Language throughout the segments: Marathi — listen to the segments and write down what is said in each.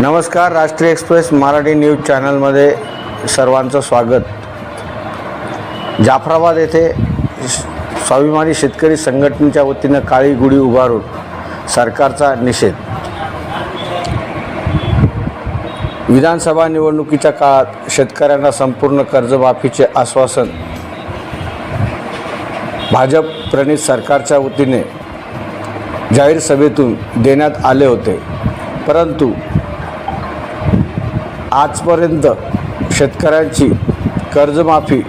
नमस्कार राष्ट्रीय एक्सप्रेस मराठी न्यूज चॅनलमध्ये सर्वांचं स्वागत. जाफराबाद येथे स्वाभिमानी शेतकरी संघटनेच्या वतीनं काळी गुढी उभारून सरकारचा निषेध. विधानसभा निवडणुकीच्या काळात शेतकऱ्यांना संपूर्ण कर्जमाफीचे आश्वासन भाजप प्रणित सरकारच्या वतीने जाहीर सभेतून देण्यात आले होते. परंतु आजपर्यंत शेतकऱ्यांची कर्जमाफी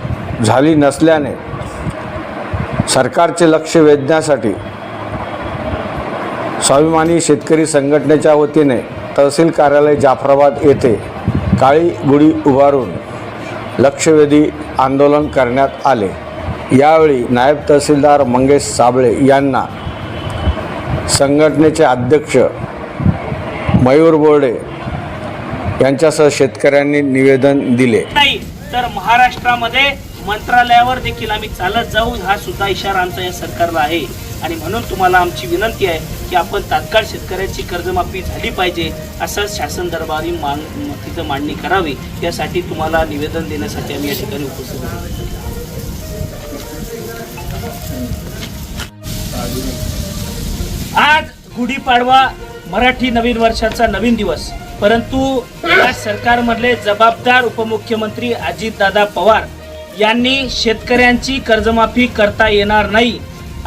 झाली नसल्याने सरकारचे लक्ष वेधण्यासाठी स्वाभिमानी शेतकरी संघटनेच्या वतीने तहसील कार्यालय जाफराबाद येथे काळी गुढी उभारून लक्षवेधी आंदोलन करण्यात आले. यावेळी नायब तहसीलदार मंगेश साबळे यांना संघटनेचे अध्यक्ष मयूर बोर्डे यांच्यासह शेतकऱ्यांनी निवेदन दिले. नाही तर महाराष्ट्रामध्ये मंत्रालयावर देखील आम्ही चालत जाऊ हा सुद्धा इशारा आमचा या सरकारला आहे. आणि म्हणून तुम्हाला आमची विनंती आहे की आपण तात्काळ शेतकऱ्याची कर्जमाफी झाली पाहिजे असं शासन दरबारी मान तिथं मांडणी करावी. यासाठी तुम्हाला निवेदन देण्यासाठी आम्ही या ठिकाणी उपस्थित आहोत. आज गुढीपाडवा मराठी नवीन वर्षाचा नवीन दिवस. परंतु या सरकारमधले जबाबदार उपमुख्यमंत्री अजितदादा पवार यांनी शेतकऱ्यांची कर्जमाफी करता येणार नाही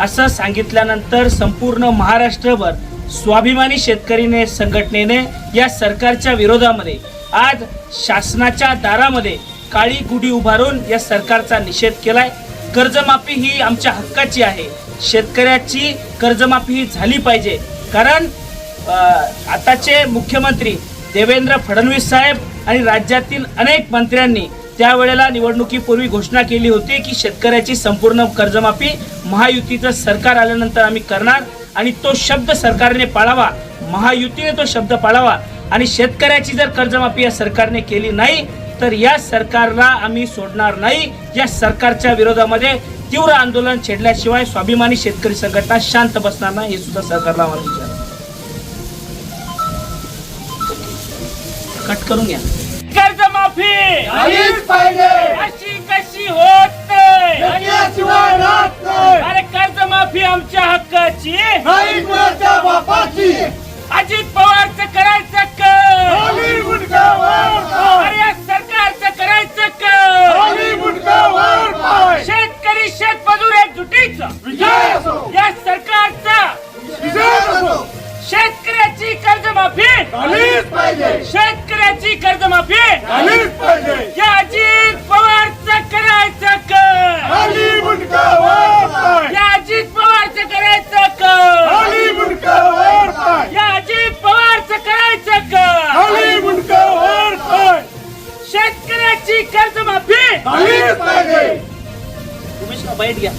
असं सांगितल्यानंतर संपूर्ण महाराष्ट्रभर स्वाभिमानी शेतकरीने संघटनेने या सरकारच्या विरोधामध्ये आज शासनाच्या दारामध्ये काळी गुढी उभारून या सरकारचा निषेध केलाय. कर्जमाफी ही आमच्या हक्काची आहे. शेतकऱ्याची कर्जमाफी ही झाली पाहिजे. कारण आताचे मुख्यमंत्री देवेंद्र फडणवीस साहेब आणि राज्यातील अनेक मंत्र्यांनी त्यावेळेला निवडणुकीपूर्वी घोषणा केली होती की शेतकऱ्याची संपूर्ण कर्जमाफी महायुतीचं सरकार आल्यानंतर आम्ही करणार आणि तो शब्द सरकारने पाळावा. महायुतीने तो शब्द पाळावा. आणि शेतकऱ्याची जर कर्जमाफी या सरकारने केली नाही तर या सरकारला आम्ही सोडणार नाही. या सरकारच्या विरोधामध्ये तीव्र आंदोलन छेडल्याशिवाय स्वाभिमानी शेतकरी संघटना शांत बसणार नाही हे सुद्धा सरकारला आम्हाला विचार कट करून घ्या. कर्जमाफी झालीच पाहिजे. अशी कशी होत? नाही त्याशिवाय राहत नाही. अरे कर्जमाफी आमच्या हक्काची. नाही कुणाच्या बापाची. अजित पवारचं करायचं कर. हॉलिवूड गावावर पाय. अरे या सरकारचं करायचं कर. पाय. शेतकरी शेतमजूर एकजुटीचं विजय असो. या सरकारचा. विजय असो. शेतकऱ्याची कर्जमाफी झालीच पाहिजे. शेतकऱ्याची कर्जमाफी झालीच पाहिजे. या अजित पवारचं करायचं कर. हॉलिवूड गावावर पाय. या अजित पवारचं करायचं कर. हॉलिवूड गावावर पाय. या अजित पवारचं करायचं कर. पाय. शेतकऱ्याची कर्जमाफी झालीच पाहिजे. तुम्हीच ना बैठ घ्या